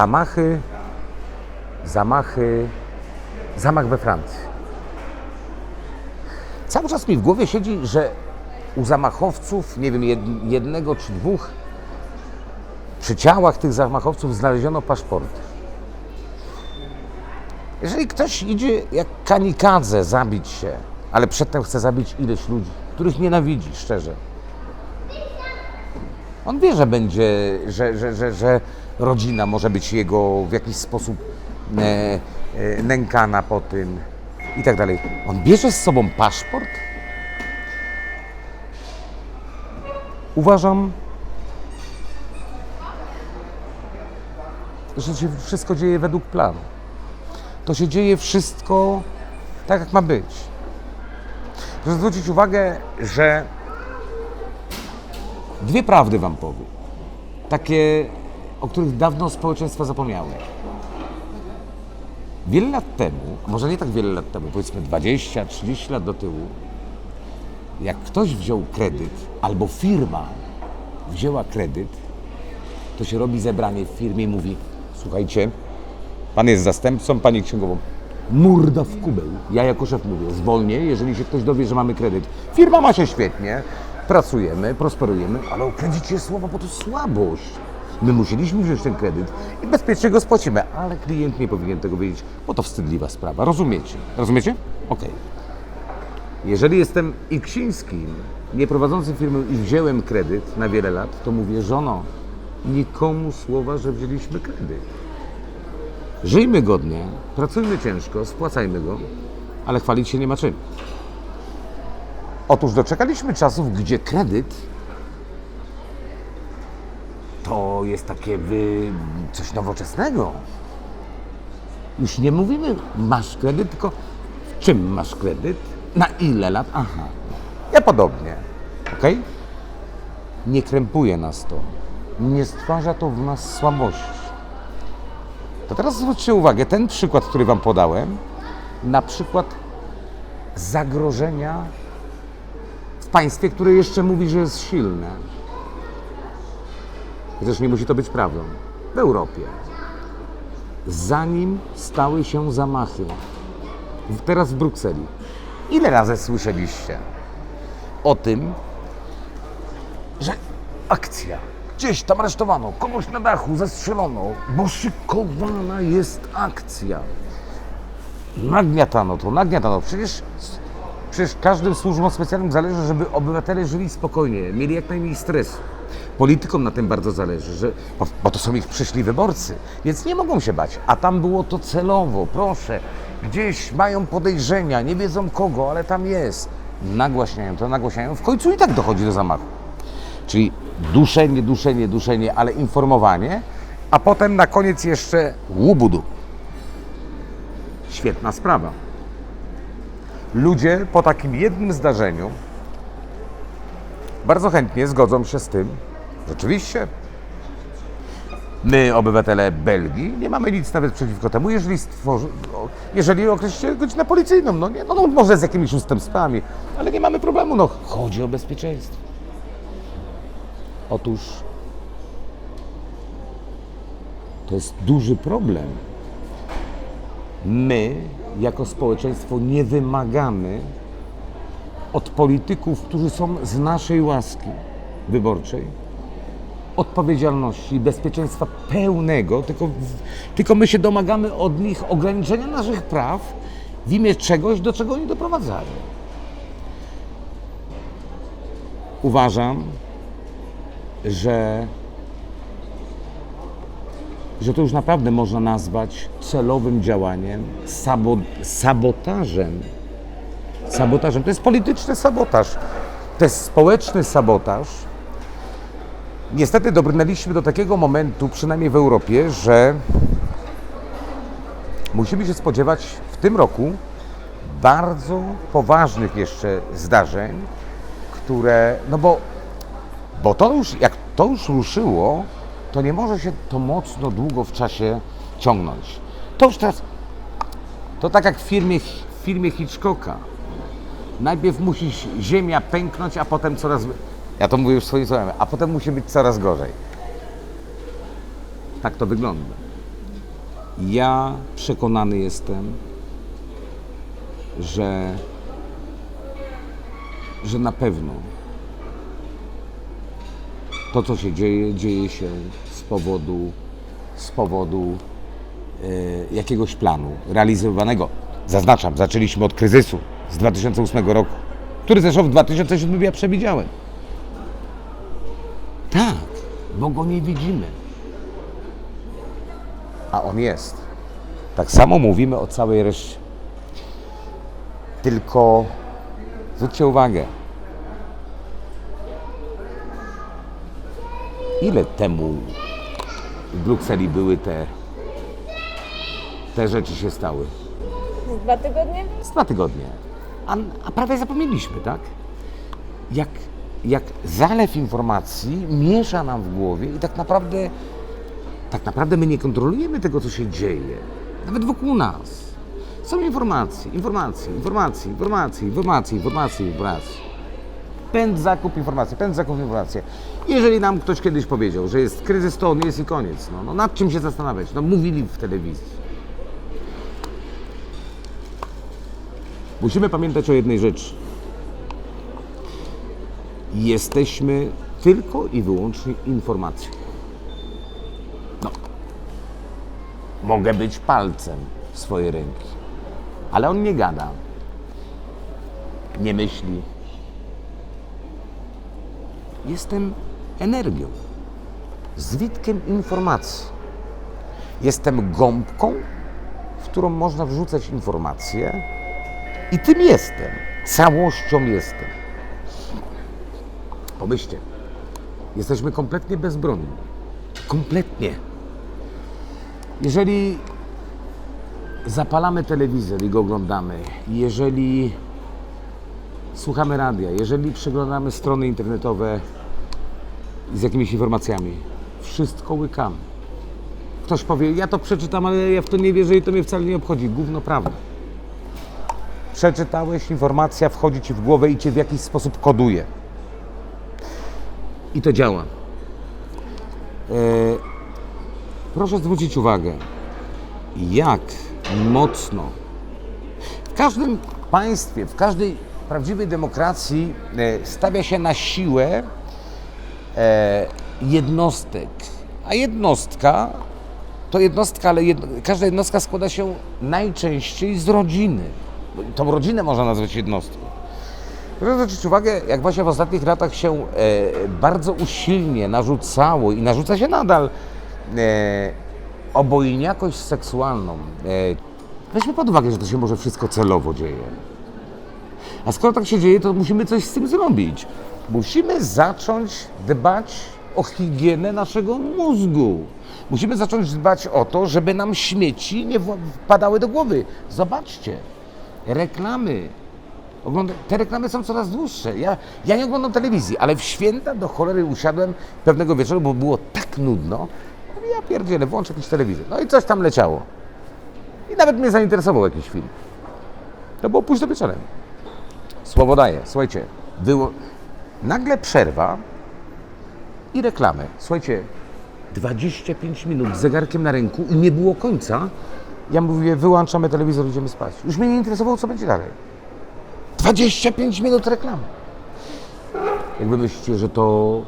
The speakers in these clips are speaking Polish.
Zamachy, zamachy, zamach we Francji. Cały czas mi w głowie siedzi, że u zamachowców, nie wiem, jed- jednego czy dwóch, przy ciałach tych zamachowców znaleziono paszporty. Jeżeli ktoś idzie jak kanikadze zabić się, ale przedtem chce zabić ileś ludzi, których nienawidzi, szczerze, on wie, że będzie, że, że, że, że rodzina może być jego w jakiś sposób e, e, nękana po tym i tak dalej. On bierze z sobą paszport? Uważam, że się wszystko dzieje według planu. To się dzieje wszystko tak, jak ma być. Proszę zwrócić uwagę, że dwie prawdy Wam powiem. Takie, o których dawno społeczeństwo zapomniało. Wiele lat temu, może nie tak wiele lat temu, powiedzmy 20-30 lat do tyłu, jak ktoś wziął kredyt albo firma wzięła kredyt, to się robi zebranie w firmie i mówi: Słuchajcie, pan jest zastępcą, pani księgową. Murda w kubeł. Ja jako szef mówię, zwolnię, jeżeli się ktoś dowie, że mamy kredyt. Firma ma się świetnie, pracujemy, prosperujemy, ale o kredycie słowa, bo to słabość. My musieliśmy wziąć ten kredyt i bezpiecznie go spłacimy, ale klient nie powinien tego wiedzieć, bo to wstydliwa sprawa. Rozumiecie? Rozumiecie? Okej. Jeżeli jestem Iksińskim, nie prowadzącym firmy i wziąłem kredyt na wiele lat, to mówię, żono, nikomu słowa, że wzięliśmy kredyt. Żyjmy godnie, pracujmy ciężko, spłacajmy go, ale chwalić się nie ma czym. Otóż doczekaliśmy czasów, gdzie kredyt to jest takie wy... coś nowoczesnego. Już nie mówimy masz kredyt, tylko w czym masz kredyt, na ile lat, aha. Ja podobnie, ok? Nie krępuje nas to, nie stwarza to w nas słabości. To teraz zwróćcie uwagę, ten przykład, który Wam podałem, na przykład zagrożenia w państwie, które jeszcze mówi, że jest silne. Chociaż nie musi to być prawdą. W Europie. Zanim stały się zamachy, teraz w Brukseli, ile razy słyszeliście o tym, że akcja. Gdzieś tam aresztowano, kogoś na dachu zastrzelono, bo szykowana jest akcja. Nagniatano to, nagniatano. Przecież, przecież każdym służbom specjalnym zależy, żeby obywatele żyli spokojnie, mieli jak najmniej stresu. Politykom na tym bardzo zależy, że, bo, bo to są ich przyszli wyborcy, więc nie mogą się bać. A tam było to celowo, proszę. Gdzieś mają podejrzenia, nie wiedzą kogo, ale tam jest. Nagłaśniają to, nagłaśniają. W końcu i tak dochodzi do zamachu. Czyli duszenie, duszenie, duszenie, ale informowanie, a potem na koniec jeszcze łubudu. Świetna sprawa. Ludzie po takim jednym zdarzeniu bardzo chętnie zgodzą się z tym, rzeczywiście, my, obywatele Belgii, nie mamy nic nawet przeciwko temu, jeżeli stworzy, jeżeli określicie godzinę policyjną, no nie, no, no może z jakimiś ustępstwami, ale nie mamy problemu, no chodzi o bezpieczeństwo. Otóż to jest duży problem. My, jako społeczeństwo, nie wymagamy od polityków, którzy są z naszej łaski wyborczej, odpowiedzialności bezpieczeństwa pełnego, tylko, tylko my się domagamy od nich ograniczenia naszych praw w imię czegoś, do czego oni doprowadzają. Uważam, że, że to już naprawdę można nazwać celowym działaniem, sabo, sabotażem. Sabotażem. To jest polityczny sabotaż. To jest społeczny sabotaż. Niestety dobrnęliśmy do takiego momentu, przynajmniej w Europie, że musimy się spodziewać w tym roku bardzo poważnych jeszcze zdarzeń, które, no bo bo to już, jak to już ruszyło, to nie może się to mocno długo w czasie ciągnąć. To już teraz, to tak jak w firmie, w filmie Hitchcocka. Najpierw musi ziemia pęknąć, a potem coraz, ja to mówię już swoim słowem, a potem musi być coraz gorzej. Tak to wygląda. Ja przekonany jestem, że, że na pewno to, co się dzieje, dzieje się z powodu, z powodu e, jakiegoś planu realizowanego. Zaznaczam, zaczęliśmy od kryzysu z 2008 roku, który zresztą w 2007 ja przewidziałem. Tak, bo go nie widzimy. A on jest. Tak samo mówimy o całej reszcie. Tylko zwróćcie uwagę, ile temu w Brukseli były te, te rzeczy się stały? Dwa tygodnie? Z dwa tygodnie. A, a prawie zapomnieliśmy, tak? Jak, jak zalew informacji miesza nam w głowie i tak naprawdę, tak naprawdę my nie kontrolujemy tego, co się dzieje. Nawet wokół nas. Są informacje, informacje, informacje, informacje, informacje, informacje, informacje. Pęd, zakup, informacje, pęd, zakup, informacje. Jeżeli nam ktoś kiedyś powiedział, że jest kryzys, to on jest i koniec. No, no nad czym się zastanawiać? No mówili w telewizji. Musimy pamiętać o jednej rzeczy. Jesteśmy tylko i wyłącznie informacją. No. Mogę być palcem swojej ręki, ale on nie gada, nie myśli. Jestem energią, zwitkiem informacji. Jestem gąbką, w którą można wrzucać informacje, i tym jestem. Całością jestem. Pomyślcie, jesteśmy kompletnie bezbronni. Kompletnie. Jeżeli zapalamy telewizor i go oglądamy, jeżeli słuchamy radia, jeżeli przeglądamy strony internetowe z jakimiś informacjami, wszystko łykamy. Ktoś powie, ja to przeczytam, ale ja w to nie wierzę i to mnie wcale nie obchodzi. Gówno prawda przeczytałeś, informacja wchodzi ci w głowę i cię w jakiś sposób koduje. I to działa. E, proszę zwrócić uwagę, jak mocno w każdym państwie, w każdej prawdziwej demokracji e, stawia się na siłę e, jednostek. A jednostka to jednostka, ale jedno, każda jednostka składa się najczęściej z rodziny. Tą rodzinę można nazwać jednostką. Proszę zwrócić uwagę, jak właśnie w ostatnich latach się e, bardzo usilnie narzucało i narzuca się nadal e, obojniakość seksualną. E, weźmy pod uwagę, że to się może wszystko celowo dzieje. A skoro tak się dzieje, to musimy coś z tym zrobić. Musimy zacząć dbać o higienę naszego mózgu. Musimy zacząć dbać o to, żeby nam śmieci nie wpadały do głowy. Zobaczcie, reklamy. Ogląda... Te reklamy są coraz dłuższe. Ja, ja nie oglądam telewizji, ale w święta do cholery usiadłem pewnego wieczoru, bo było tak nudno. Mówię, Ja pierdzielę, włączę jakiś telewizor. No i coś tam leciało. I nawet mnie zainteresował jakiś film. To było późno wieczorem. Słowo daję. Słuchajcie, było... nagle przerwa i reklamy. Słuchajcie, 25 minut z zegarkiem na ręku i nie było końca. Ja mówię, wyłączamy telewizor, idziemy spać. Już mnie nie interesowało, co będzie dalej. 25 minut reklamy. Jakby myślicie, że to,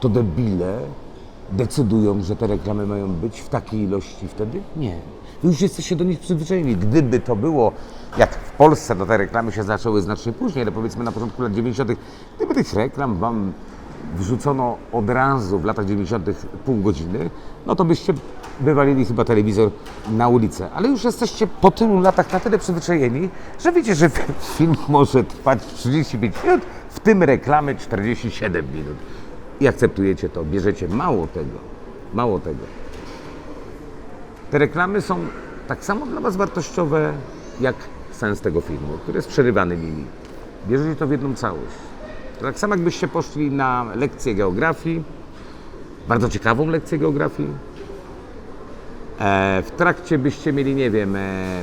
to debile decydują, że te reklamy mają być w takiej ilości wtedy? Nie. Wy już jesteście do nich przyzwyczajeni. Gdyby to było, jak w Polsce, to te reklamy się zaczęły znacznie później, ale powiedzmy na początku lat 90., gdyby tych reklam wam wrzucono od razu w latach 90. pół godziny, no to byście wywalili chyba telewizor na ulicę. Ale już jesteście po tylu latach na tyle przyzwyczajeni, że wiecie, że film może trwać 35 minut, w tym reklamy 47 minut. I akceptujecie to, bierzecie mało tego, mało tego. Te reklamy są tak samo dla Was wartościowe, jak sens tego filmu, który jest przerywany nimi. Bierzecie to w jedną całość. Tak samo jakbyście poszli na lekcję geografii, bardzo ciekawą lekcję geografii. E, w trakcie byście mieli, nie wiem, e,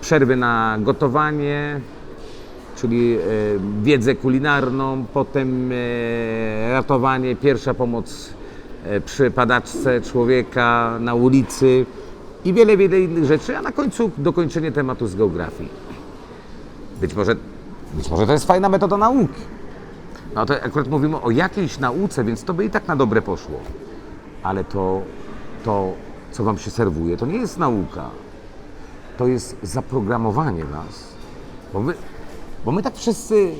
przerwy na gotowanie, czyli e, wiedzę kulinarną, potem e, ratowanie, pierwsza pomoc e, przy padaczce człowieka na ulicy i wiele, wiele innych rzeczy, a na końcu dokończenie tematu z geografii. Być może, być może to jest fajna metoda nauki. No to akurat mówimy o jakiejś nauce, więc to by i tak na dobre poszło. Ale to, to co wam się serwuje, to nie jest nauka. To jest zaprogramowanie nas. Bo my, bo my tak wszyscy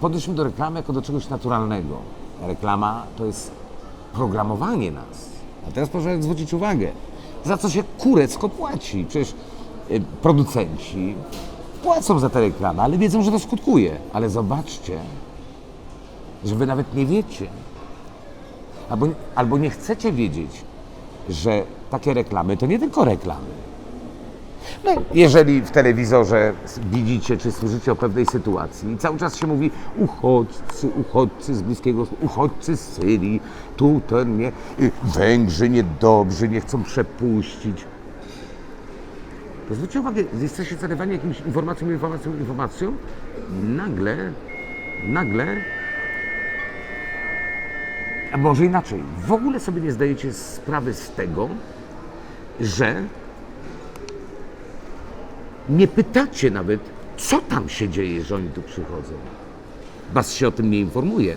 podeszliśmy do reklamy jako do czegoś naturalnego. Reklama to jest programowanie nas. A teraz proszę zwrócić uwagę, za co się kurecko płaci. Przecież y, producenci płacą za te reklamy, ale wiedzą, że to skutkuje. Ale zobaczcie, że wy nawet nie wiecie, albo, albo nie chcecie wiedzieć, że takie reklamy to nie tylko reklamy. No, jeżeli w telewizorze widzicie czy słyszycie o pewnej sytuacji i cały czas się mówi uchodźcy, uchodźcy z Bliskiego uchodźcy z Syrii, tu ten nie, y, Węgrzy niedobrzy, nie chcą przepuścić. To zwróćcie uwagę, jesteście zarywani jakimś informacją, informacją, informacją nagle, nagle a może inaczej, w ogóle sobie nie zdajecie sprawy z tego, że nie pytacie nawet, co tam się dzieje, że oni tu przychodzą. Was się o tym nie informuje,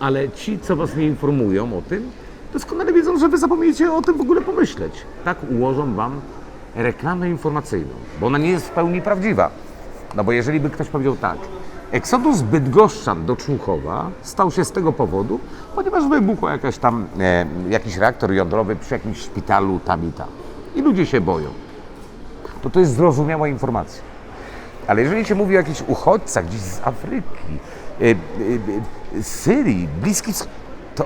ale ci, co was nie informują o tym, doskonale wiedzą, że wy zapomniecie o tym w ogóle pomyśleć. Tak ułożą wam reklamę informacyjną, bo ona nie jest w pełni prawdziwa. No bo jeżeli by ktoś powiedział tak, Eksodus Bydgoszczan do Człuchowa stał się z tego powodu, ponieważ wybuchła jakaś tam, e, jakiś reaktor jądrowy przy jakimś szpitalu tam i tam. I ludzie się boją. To to jest zrozumiała informacja. Ale jeżeli się mówi o jakichś uchodźcach gdzieś z Afryki, e, e, e, z Syrii, Bliski to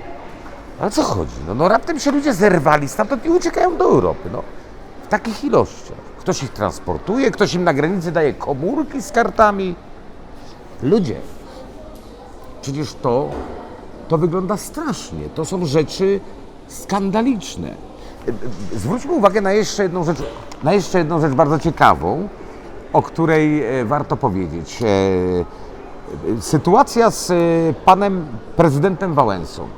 o co chodzi? No, no raptem się ludzie zerwali stamtąd i uciekają do Europy. No, w takich ilościach. Ktoś ich transportuje, ktoś im na granicy daje komórki z kartami. Ludzie, przecież to, to wygląda strasznie. To są rzeczy skandaliczne. Zwróćmy uwagę na jeszcze jedną rzecz, na jeszcze jedną rzecz bardzo ciekawą, o której e, warto powiedzieć. E, e, Sytuacja z panem prezydentem Wałęsą.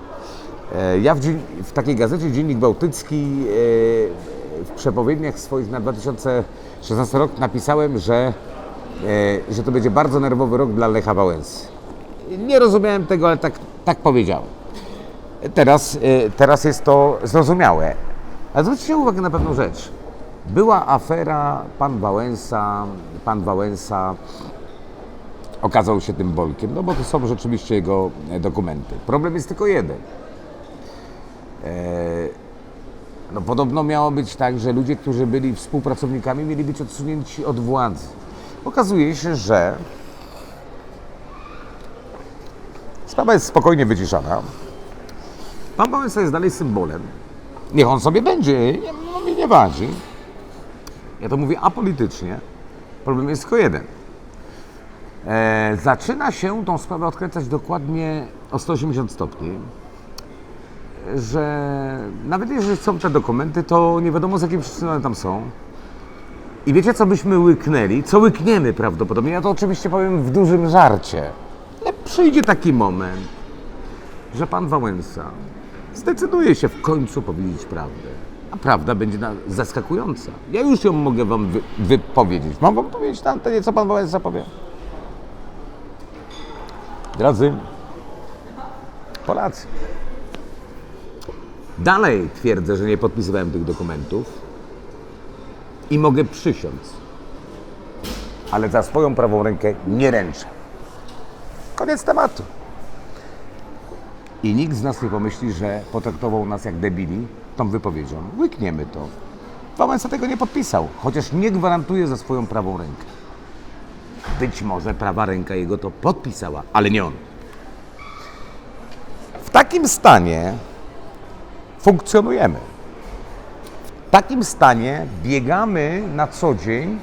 Ja w, w takiej gazecie Dziennik Bałtycki w przepowiedniach swoich na 2016 rok napisałem, że, e, że to będzie bardzo nerwowy rok dla Lecha Wałęsy. Nie rozumiałem tego, ale tak, tak powiedziałem. Teraz, e, teraz jest to zrozumiałe. Ale zwróćcie uwagę na pewną rzecz. Była afera, pan Wałęsa, pan Wałęsa okazał się tym bolkiem, no bo to są rzeczywiście jego e, dokumenty. Problem jest tylko jeden. No podobno miało być tak, że ludzie, którzy byli współpracownikami, mieli być odsunięci od władzy. Okazuje się, że sprawa jest spokojnie wyciszana. Pan Wałęsa jest dalej symbolem. Niech on sobie będzie, nie, no nie wadzi. Ja to mówię apolitycznie. Problem jest tylko jeden. E, zaczyna się tą sprawę odkręcać dokładnie o 180 stopni że nawet jeżeli są te dokumenty, to nie wiadomo z jakiej przyczyny one tam są. I wiecie, co byśmy łyknęli? Co łykniemy prawdopodobnie? Ja to oczywiście powiem w dużym żarcie. Ale przyjdzie taki moment, że pan Wałęsa zdecyduje się w końcu powiedzieć prawdę. A prawda będzie zaskakująca. Ja już ją mogę wam wy, wypowiedzieć. Mam wam powiedzieć na antenie, co pan Wałęsa powie? Drodzy Polacy, Dalej twierdzę, że nie podpisywałem tych dokumentów i mogę przysiąc, ale za swoją prawą rękę nie ręczę. Koniec tematu. I nikt z nas nie pomyśli, że potraktował nas jak debili tą wypowiedzią. Łykniemy to. Wałęsa tego nie podpisał, chociaż nie gwarantuje za swoją prawą rękę. Być może prawa ręka jego to podpisała, ale nie on. W takim stanie funkcjonujemy. W takim stanie biegamy na co dzień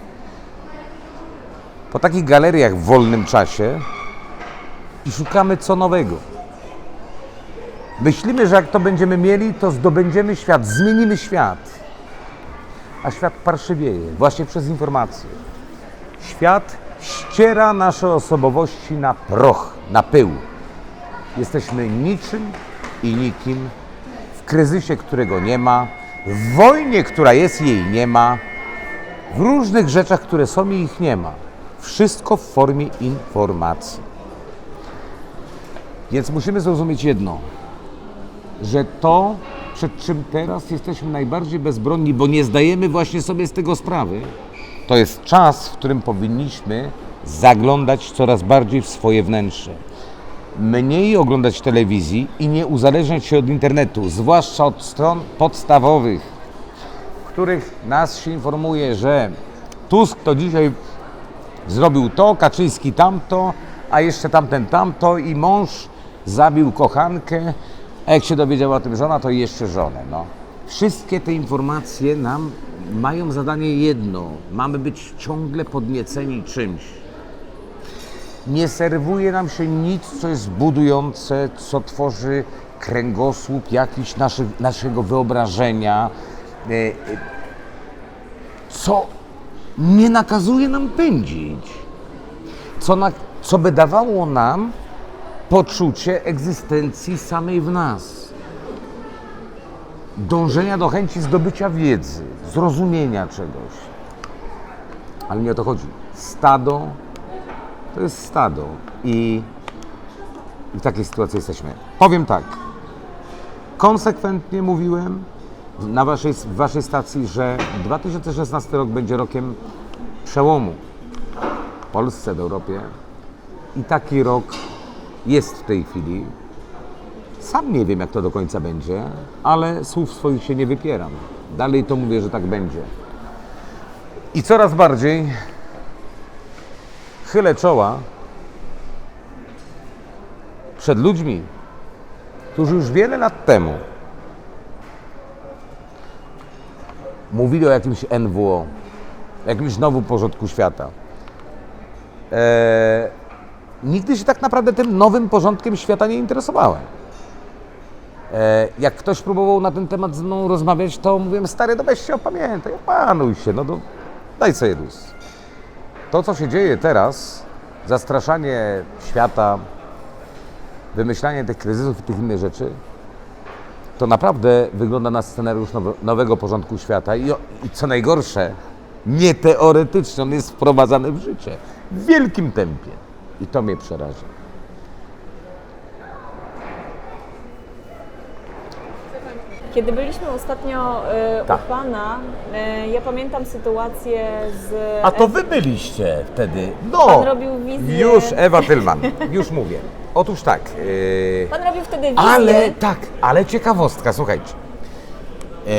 po takich galeriach w wolnym czasie i szukamy co nowego. Myślimy, że jak to będziemy mieli, to zdobędziemy świat, zmienimy świat. A świat parszywieje właśnie przez informacje. Świat ściera nasze osobowości na proch, na pył. Jesteśmy niczym i nikim kryzysie, którego nie ma, w wojnie, która jest jej nie ma, w różnych rzeczach, które są i ich nie ma. Wszystko w formie informacji. Więc musimy zrozumieć jedno, że to, przed czym teraz jesteśmy najbardziej bezbronni, bo nie zdajemy właśnie sobie z tego sprawy, to jest czas, w którym powinniśmy zaglądać coraz bardziej w swoje wnętrze. Mniej oglądać telewizji i nie uzależniać się od internetu, zwłaszcza od stron podstawowych, w których nas się informuje, że Tusk to dzisiaj zrobił to, Kaczyński tamto, a jeszcze tamten tamto i mąż zabił kochankę, a jak się dowiedziała o tym żona, to jeszcze żonę. No. Wszystkie te informacje nam mają zadanie jedno. Mamy być ciągle podnieceni czymś. Nie serwuje nam się nic, co jest budujące, co tworzy kręgosłup jakiś naszy, naszego wyobrażenia, e, e, co nie nakazuje nam pędzić, co, na, co by dawało nam poczucie egzystencji samej w nas, dążenia do chęci zdobycia wiedzy, zrozumienia czegoś. Ale nie o to chodzi. Stado to jest stado i, w takiej sytuacji jesteśmy. Powiem tak. Konsekwentnie mówiłem na waszej, w waszej stacji, że 2016 rok będzie rokiem przełomu w Polsce, w Europie. I taki rok jest w tej chwili. Sam nie wiem, jak to do końca będzie, ale słów swoich się nie wypieram. Dalej to mówię, że tak będzie. I coraz bardziej chylę czoła przed ludźmi, którzy już wiele lat temu mówili o jakimś NWO, jakimś nowym porządku świata. Eee, nigdy się tak naprawdę tym nowym porządkiem świata nie interesowałem. Eee, jak ktoś próbował na ten temat ze mną rozmawiać, to mówiłem, stary, no weź się opamiętaj, opanuj się, no do, daj sobie luz. To, co się dzieje teraz, zastraszanie świata, wymyślanie tych kryzysów i tych innych rzeczy, to naprawdę wygląda na scenariusz nowe, nowego porządku świata i co najgorsze, nie teoretycznie, on jest wprowadzany w życie w wielkim tempie. I to mnie przeraża. Kiedy byliśmy ostatnio y, Tak. u Pana, y, ja pamiętam sytuację z... A to wy byliście wtedy. No, Pan robił wizję. już Ewa Tylman, już mówię. Otóż tak. Yy, Pan robił wtedy wizję. Ale tak, ale ciekawostka, słuchajcie. E,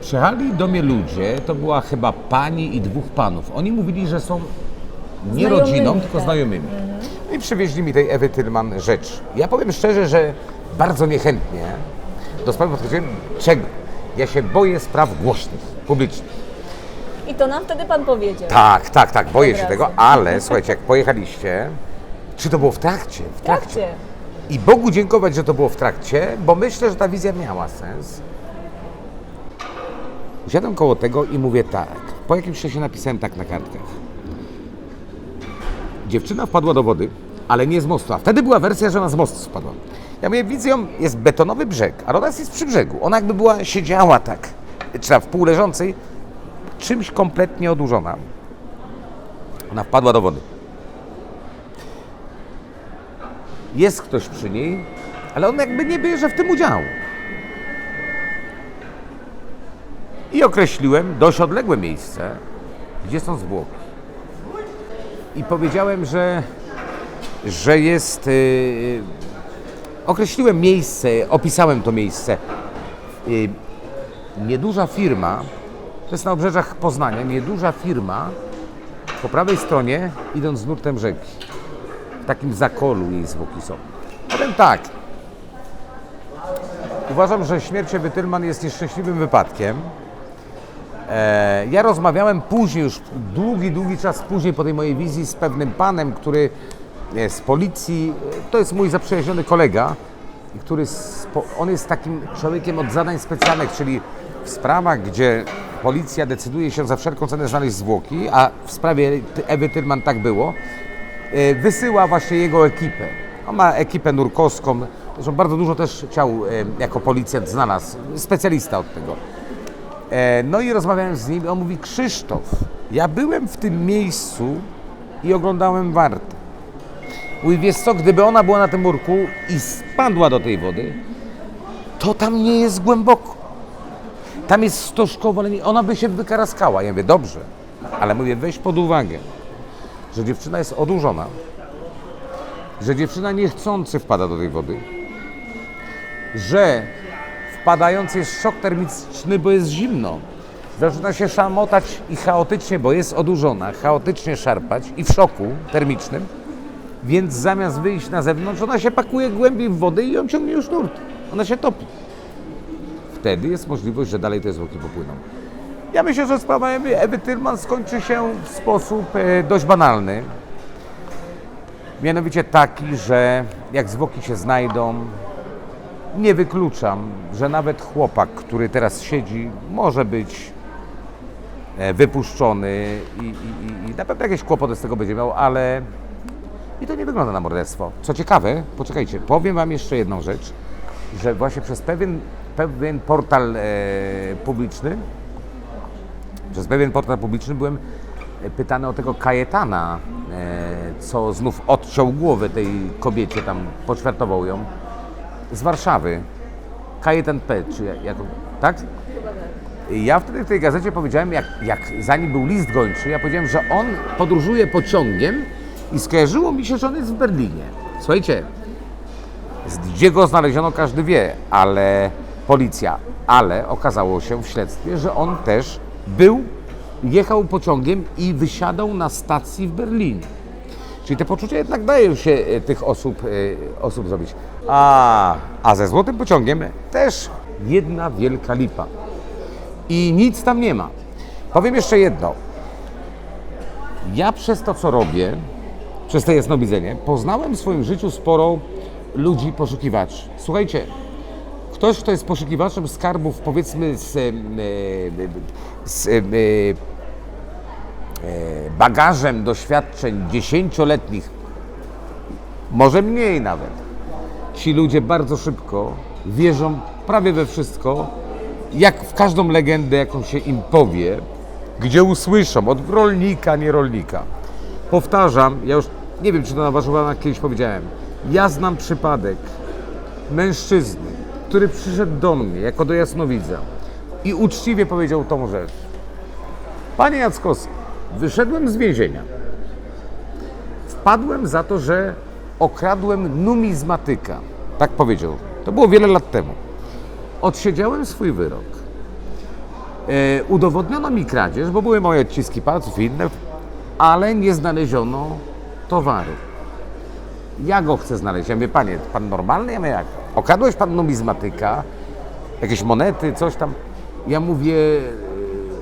przyjechali do mnie ludzie, to była chyba pani i dwóch panów. Oni mówili, że są nie Znajomymi, rodziną, tylko tak. znajomymi. I przywieźli mi tej Ewy Tylman rzecz. Ja powiem szczerze, że bardzo niechętnie do sprawy podchodziłem. Czego? Ja się boję spraw głośnych, publicznych. I to nam wtedy Pan powiedział. Tak, tak, tak, boję się tego, ale słuchajcie, jak pojechaliście, czy to było w trakcie? W W trakcie. i Bogu dziękować, że to było w trakcie, bo myślę, że ta wizja miała sens. Usiadłem koło tego i mówię tak. Po jakimś czasie napisałem tak na kartkach. Dziewczyna wpadła do wody, ale nie z mostu. A wtedy była wersja, że ona z mostu spadła. Ja mówię, wizją jest betonowy brzeg, a ona jest przy brzegu. Ona jakby była, siedziała tak, czy w pół leżącej, czymś kompletnie odurzona. Ona wpadła do wody. Jest ktoś przy niej, ale on jakby nie bierze w tym udziału. I określiłem dość odległe miejsce, gdzie są zwłoki. I powiedziałem, że, że jest. Yy, określiłem miejsce, opisałem to miejsce. Yy, nieduża firma, to jest na obrzeżach Poznania, nieduża firma po prawej stronie, idąc nurtem rzeki. W takim zakolu jej zwłoki są. Powiem tak. Uważam, że śmierć Ewy Tylman jest nieszczęśliwym wypadkiem. E, ja rozmawiałem później, już długi, długi czas później po tej mojej wizji z pewnym panem, który z policji, to jest mój zaprzyjaźniony kolega, który, on jest takim człowiekiem od zadań specjalnych, czyli w sprawach, gdzie policja decyduje się za wszelką cenę znaleźć zwłoki, a w sprawie Ewy Tylman tak było, e, wysyła właśnie jego ekipę. On ma ekipę nurkowską, że bardzo dużo też ciał e, jako policjant znalazł, specjalista od tego. E, no i rozmawiałem z nim, on mówi, Krzysztof, ja byłem w tym miejscu i oglądałem wartę. Mówi, wiesz co, gdyby ona była na tym murku i spadła do tej wody, to tam nie jest głęboko. Tam jest stożkowo, ona by się wykaraskała. Ja mówię, dobrze, ale mówię, weź pod uwagę, że dziewczyna jest odurzona, że dziewczyna niechcący wpada do tej wody, że wpadający jest szok termiczny, bo jest zimno. Zaczyna się szamotać i chaotycznie, bo jest odurzona, chaotycznie szarpać i w szoku termicznym, więc zamiast wyjść na zewnątrz, ona się pakuje głębiej w wodę i ją ciągnie już nurt. Ona się topi. Wtedy jest możliwość, że dalej te zwłoki popłyną. Ja myślę, że sprawa Ewy, Tylman skończy się w sposób e, dość banalny. Mianowicie taki, że jak zwłoki się znajdą, nie wykluczam, że nawet chłopak, który teraz siedzi, może być e, wypuszczony i, i, i na pewno jakieś kłopoty z tego będzie miał, ale i to nie wygląda na morderstwo. Co ciekawe, poczekajcie, powiem Wam jeszcze jedną rzecz, że właśnie przez pewien, pewien portal e, publiczny, przez pewien portal publiczny byłem e, pytany o tego Kajetana, e, co znów odciął głowę tej kobiecie, tam poćwiartował ją, z Warszawy. Kajetan P, czy jak, jak tak? Ja wtedy w tej gazecie powiedziałem, jak, jak zanim był list gończy, ja powiedziałem, że on podróżuje pociągiem i skojarzyło mi się, że on jest w Berlinie. Słuchajcie, gdzie go znaleziono każdy wie, ale policja, ale okazało się w śledztwie, że on też był, jechał pociągiem i wysiadał na stacji w Berlinie. Czyli te poczucia jednak dają się e, tych osób, e, osób zrobić. A, a ze złotym pociągiem też jedna wielka lipa. I nic tam nie ma. Powiem jeszcze jedno. Ja przez to, co robię, przez to jasnowidzenie, poznałem w swoim życiu sporo ludzi poszukiwaczy. Słuchajcie, ktoś, kto jest poszukiwaczem skarbów, powiedzmy z, e, z e, e, bagażem doświadczeń dziesięcioletnich, może mniej nawet, ci ludzie bardzo szybko wierzą prawie we wszystko, jak w każdą legendę, jaką się im powie, gdzie usłyszą od rolnika, nie rolnika. Powtarzam, ja już nie wiem, czy to na waszych łamach kiedyś powiedziałem, ja znam przypadek mężczyzny, który przyszedł do mnie jako do jasnowidza i uczciwie powiedział tą rzecz. Panie Jackowski, wyszedłem z więzienia. Wpadłem za to, że okradłem numizmatyka. Tak powiedział. To było wiele lat temu. Odsiedziałem swój wyrok. E, udowodniono mi kradzież, bo były moje odciski palców i inne, ale nie znaleziono towaru. Ja go chcę znaleźć. Ja mówię, panie, pan normalny? Ja mówię, jak? Okradłeś pan numizmatyka, jakieś monety, coś tam. Ja mówię,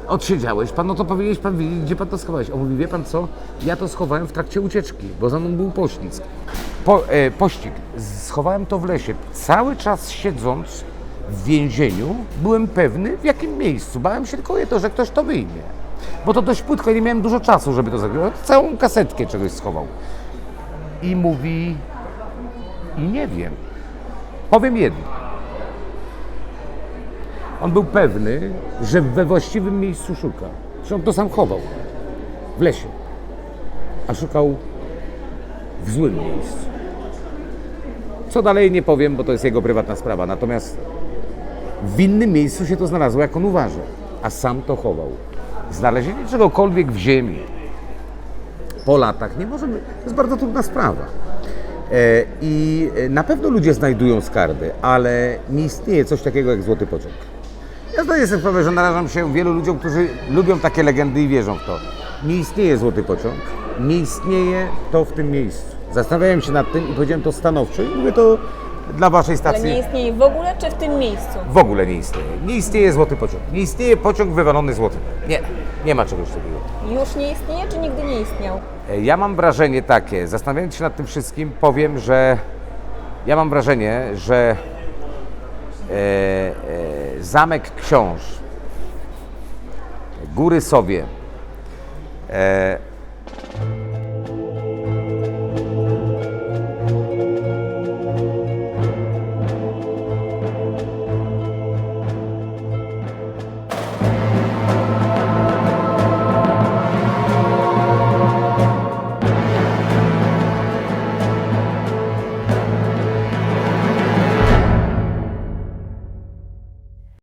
e, odsiedziałeś pan, no to powinieneś pan wiedzieć, gdzie pan to schowałeś. On mówi, wie pan co, ja to schowałem w trakcie ucieczki, bo za mną był poślizg. Po, e, pościg. Schowałem to w lesie. Cały czas siedząc w więzieniu, byłem pewny w jakim miejscu. Bałem się tylko o to, że ktoś to wyjmie. Bo to dość płytko i nie miałem dużo czasu, żeby to zrobić. Całą kasetkę czegoś schował. I mówi, i nie wiem. Powiem jedno. On był pewny, że we właściwym miejscu szuka. Że on to sam chował. W lesie. A szukał w złym miejscu. Co dalej nie powiem, bo to jest jego prywatna sprawa. Natomiast w innym miejscu się to znalazło, jak on uważa. A sam to chował. Znalezienie czegokolwiek w ziemi po latach nie może być. To jest bardzo trudna sprawa. E, I e, na pewno ludzie znajdują skarby, ale nie istnieje coś takiego jak złoty pociąg. Ja zdaję sobie sprawę, że narażam się wielu ludziom, którzy lubią takie legendy i wierzą w to. Nie istnieje złoty pociąg, nie istnieje to w tym miejscu. Zastanawiałem się nad tym i powiedziałem to stanowczo i mówię to dla waszej Ale stacji. nie istnieje w ogóle, czy w tym miejscu? W ogóle nie istnieje. Nie istnieje złoty pociąg. Nie istnieje pociąg wywalony złotym. Nie, nie ma czegoś takiego. Już nie istnieje, czy nigdy nie istniał? E, Ja mam wrażenie takie, zastanawiając się nad tym wszystkim, powiem, że ja mam wrażenie, że e, e, zamek książ, góry sobie, e,